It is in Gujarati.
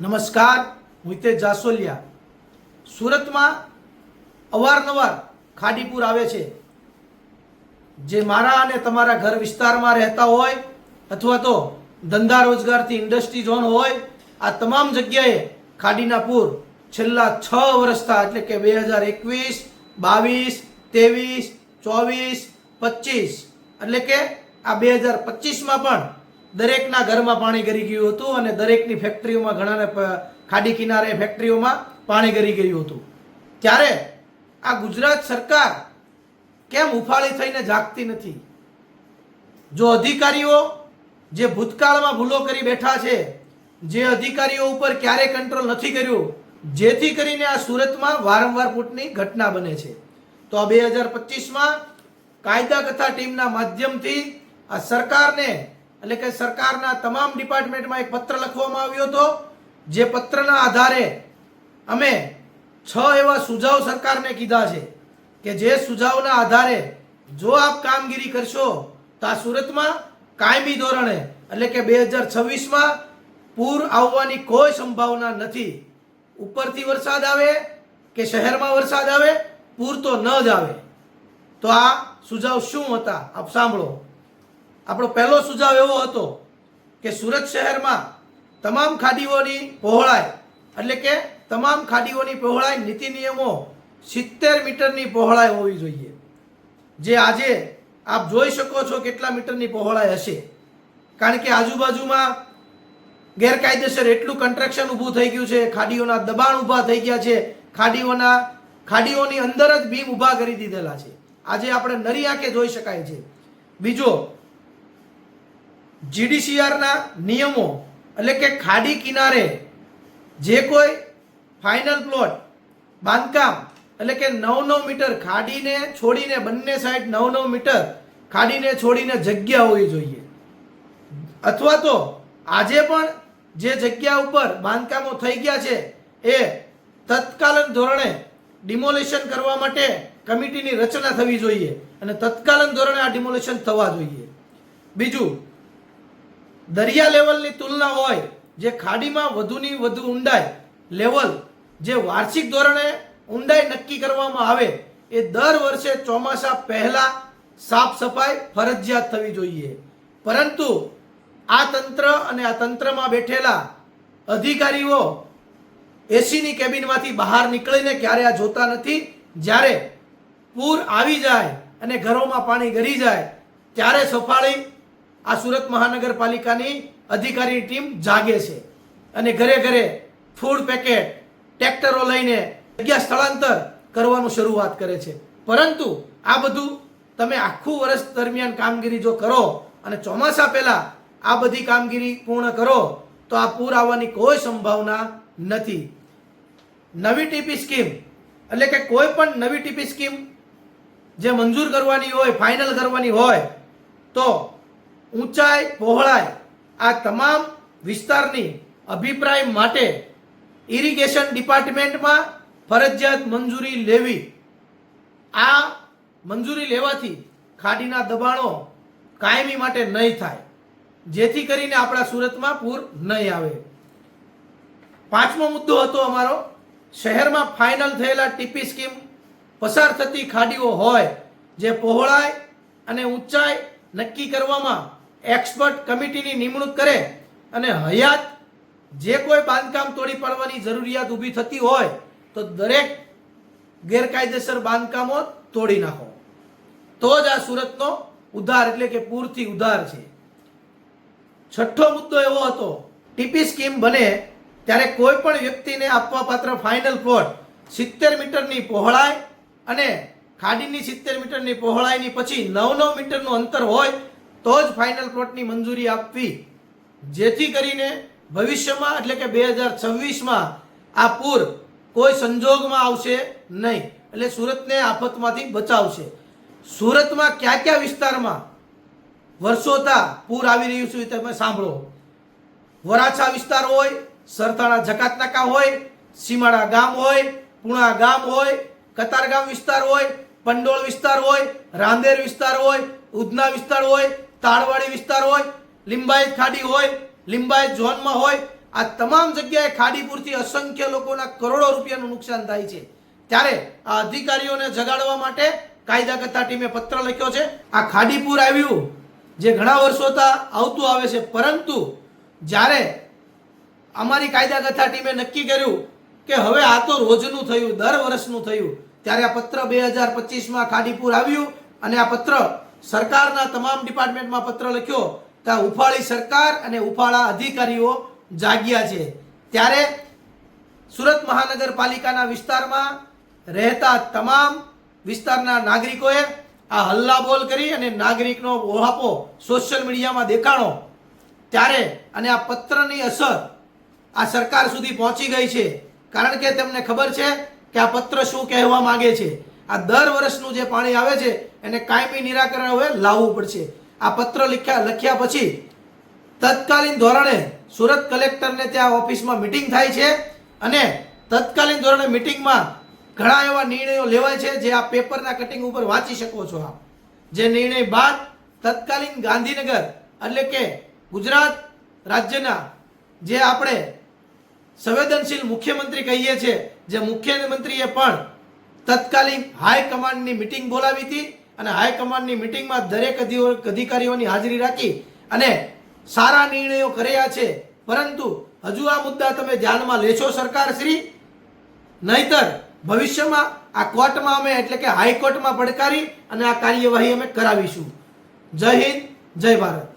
નમસ્કાર, હું હિતેશ જાસોલિયા. સુરતમાં અવારનવાર ખાડીપુર આવે છે. જે મારા અને તમારા ઘર વિસ્તારમાં રહેતા હોય અથવા તો ધંધા રોજગારથી ઇન્ડસ્ટ્રી ઝોન હોય, આ તમામ જગ્યાએ ખાડીના પૂર છેલ્લા છ વર્ષતા એટલે કે બે હજાર એકવીસ, બાવીસ, ત્રેવીસ, ચોવીસ, પચીસ. એટલે કે આ બે હજાર પચીસમાં પણ દરેકના ઘરમાં પાણી ગરી ગયું હતું અને દરેકની ફેક્ટરીઓમાં ઘણાને ખાડી કિનારે ફેક્ટરીઓમાં પાણી ગરી ગયું હતું. ત્યારે આ ગુજરાત સરકાર કેમ ઉફાળી થઈને જાગતી નથી? જો અધિકારીઓ જે ભૂતકાળમાં ભૂલો કરી બેઠા છે, જે અધિકારીઓ ઉપર ક્યારેય કંટ્રોલ નથી કર્યું, જેથી કરીને આ સુરતમાં વારંવાર ફૂટની ઘટના બને છે. તો આ બે હજાર પચીસમાં કાયદા કથા ટીમના માધ્યમથી આ સરકારને એટલે કે સરકારના તમામ ડિપાર્ટમેન્ટમાં એક પત્ર લખવામાં આવ્યો હતો, જે પત્રના આધારે અમે છ એવા સુઝાવ સરકારને કીધા છે કે જે સુઝાવના આધારે જો આપ કામગીરી કરશો તો આ સુરતમાં કાયમી ધોરણે, એટલે કે બે હજાર છવ્વીસમાં પૂર આવવાની કોઈ સંભાવના નથી. ઉપરથી વરસાદ આવે કે શહેરમાં વરસાદ આવે, પૂર તો ન જ આવે. તો આ સુઝાવ શું હતા? આપ સાંભળો. આપણો પહેલો સુઝાવ એવો હતો કે સુરત શહેરમાં તમામ ખાડીઓની પહોળાઈ, એટલે કે તમામ ખાડીઓની પહોળાઈ નીતિ નિયમો સિત્તેર મીટરની પહોળાઈ હોવી જોઈએ. જે આજે આપ જોઈ શકો છો કેટલા મીટરની પહોળાઈ હશે. કારણ કે આજુબાજુમાં ગેરકાયદેસર એટલું કન્સ્ટ્રક્શન ઊભું થઈ ગયું છે, ખાડીઓના દબાણ ઊભા થઈ ગયા છે, ખાડીઓના, ખાડીઓની અંદર જ બીમ ઊભા કરી દીધેલા છે. આજે આપણે નરી આંખે જોઈ શકાય છે. બીજો જીડીસીઆરના નિયમો એટલે કે ખાડી કિનારે જે કોઈ ફાઇનલ પ્લોટ બાંધકામ એટલે કે નવ નવ મીટર ખાડીને છોડીને બંને સાઈડ નવ નવ મીટર ખાડીને છોડીને જગ્યા હોવી જોઈએ. અથવા તો આજે પણ જે જગ્યા ઉપર બાંધકામો થઈ ગયા છે એ તત્કાલીન ધોરણે ડિમોલિશન કરવા માટે કમિટીની રચના થવી જોઈએ અને તત્કાલીન ધોરણે આ ડિમોલિશન થવા જોઈએ. બીજું દરિયા લેવલની તુલના હોય, જે ખાડીમાં વધુની વધુ ઊંડાઈ લેવલ, જે વાર્ષિક ધોરણે ઊંડાઈ નક્કી કરવામાં આવે, એ દર વર્ષે ચોમાસા પહેલા સાફ સફાઈ ફરજિયાત થવી જોઈએ. પરંતુ આ તંત્ર અને આ તંત્રમાં બેઠેલા અધિકારીઓ એસીની કેબિનમાંથી બહાર નીકળીને ક્યારે આ જોતા નથી? જ્યારે પૂર આવી જાય અને ઘરોમાં પાણી ગરી જાય, ત્યારે સફાળી આ સુરત મહાનગરપાલિકાની અધિકારી ટીમ જાગે છે. અને ઘરે ઘરે ફૂડ પેકેટ ટ્રેક્ટરો લઈને જગ્યા સ્થળાંતર કરવાનું શરૂઆત કરે છે. પરંતુ આ બધું તમે આખું વર્ષ દરમિયાન કામગીરી જો કરો અને ચોમાસા પહેલા આ બધી કામગીરી પૂર્ણ કરો, તો આ પૂર આવવાની કોઈ સંભાવના નથી. નવી ટીપી સ્કીમ, એટલે કે કોઈ પણ નવી ટીપી સ્કીમ જે મંજૂર કરવાની હોય, ફાઇનલ કરવાની હોય, તો ઊંચાઈ પહોળાઈ આ તમામ વિસ્તારની અભિપ્રાય માટે ઇરિગેશન ડિપાર્ટમેન્ટમાં ફરજિયાત મંજૂરી લેવી. આ મંજૂરી લેવાથી ખાડીના દબાણો કાયમી માટે નહીં થાય, જેથી કરીને આપણા સુરતમાં પૂર નહીં આવે. પાંચમો મુદ્દો હતો અમારો, શહેરમાં ફાઇનલ થયેલા ટીપી સ્કીમ પસાર થતી ખાડીઓ હોય, જે પહોળાઈ અને ઊંચાઈ નક્કી કરવામાં એક્સપર્ટ કમિટીની નિમણૂક કરે અને હયાત જે કોઈ બાંધકામ તોડી પાડવાની જરૂરિયાત ઊભી થતી હોય તો દરેક ગેરકાયદેસર બાંધકામો તોડી નાખો. તો જ આ સુરતનો ઉધાર એટલે કે પૂરથી ઉધાર છે. છઠ્ઠો મુદ્દો એવો હતો, ટીપી સ્કીમ બને ત્યારે કોઈ પણ વ્યક્તિને આપવા પાત્ર ફાઇનલ પ્લોટ સિત્તેર મીટરની પહોળાઈ અને ખાડીની સિત્તેર મીટરની પહોળાઈની પછી નવ નવ મીટરનું અંતર હોય તો જ ફાઇનલ પ્લોટની મંજૂરી આપવી. જેથી કરીને ભવિષ્યમાં, એટલે કે બે હજાર છવ્વીસમાં, આ પૂર કોઈ સંજોગમાં આવશે નહીં. એટલે સુરતને આફતમાંથી બચાવશે. સુરતમાં કયા કયા વિસ્તારમાં વર્ષોતા પૂર આવી રહ્યું છે તમે સાંભળો. વરાછા વિસ્તાર હોય સરથાણા જકાતનાકા હોય, સીમાડા ગામ હોય, પુણા ગામ હોય, કતારગામ વિસ્તાર હોય, પંડોળ વિસ્તાર હોય, રાંદેર વિસ્તાર હોય, ઉધના વિસ્તાર હોય તાળવાડી વિસ્તાર હોય, લિંબાયત ખાડી હોય, લિંબાયત ઝોનમાં હોય, આ તમામ જગ્યાએ ખાડીપુરથી અસંખ્ય લોકોના કરોડો રૂપિયાનું નુકસાન થાય છે. ત્યારે આ અધિકારીઓને જગાડવા માટે કાયદા ટીમે પત્ર લખ્યો છે. આ ખાડીપુર આવ્યું, જે ઘણા વર્ષોથી આવતું આવે છે, પરંતુ જ્યારે અમારી કાયદા ટીમે નક્કી કર્યું કે હવે આ તો રોજનું થયું, દર વર્ષનું થયું, ત્યારે આ પત્ર બે હજાર પચીસમાં ખાડીપુર આવ્યું અને આ પત્ર સરકારના તમામ ડિપાર્ટમેન્ટમાં પત્ર લખ્યો ત્યાં ઉફાળી સરકાર અને ઉફાળા અધિકારીઓ જાગ્યા છે. ત્યારે સુરત મહાનગરપાલિકાના વિસ્તારમાં રહેતા તમામ વિસ્તારના નાગરિકોએ આ હલ્લાબોલ કરી અને નાગરિકનો ઓહાપો સોશિયલ મીડિયામાં દેખાણો. ત્યારે અને આ પત્રની અસર આ સરકાર સુધી પહોંચી ગઈ છે. કારણ કે તેમને ખબર છે કે આ પત્ર શું કહેવા માગે છે. આ દર વર્ષનું જે પાણી આવે છે, એને કાયમી નિરાકરણ હવે લાવવું પડશે. આ પત્ર લખ્યા લખ્યા પછી તત્કાલીન ધોરણે સુરત કલેક્ટરને ત્યાં ઓફિસમાં મિટિંગ થાય છે અને તત્કાલીન ધોરણે મિટિંગમાં ઘણા એવા નિર્ણયો લેવાય છે જે આ પેપરના કટિંગ ઉપર વાંચી શકો છો આપ. જે નિર્ણય બાદ તત્કાલીન ગાંધીનગર એટલે કે ગુજરાત રાજ્યના જે આપણે સંવેદનશીલ મુખ્યમંત્રી કહીએ છીએ, જે મુખ્યમંત્રીએ પણ તત્કાલીન હાઈકમાન્ડની મિટિંગ બોલાવી હતી અને હાઈકમાન્ડની મિટિંગમાં દરેક અધિ- અધિકારીઓની હાજરી રાખી અને સારા નિર્ણયો કર્યા છે. પરંતુ હજુ આ મુદ્દા તમે ધ્યાનમાં લેશો સરકાર શ્રી નહીતર ભવિષ્યમાં આ કોર્ટમાં અમે એટલે કે હાઈકોર્ટમાં પડકારી અને આ કાર્યવાહી અમે કરાવીશું. જય હિન્દ, જય ભારત.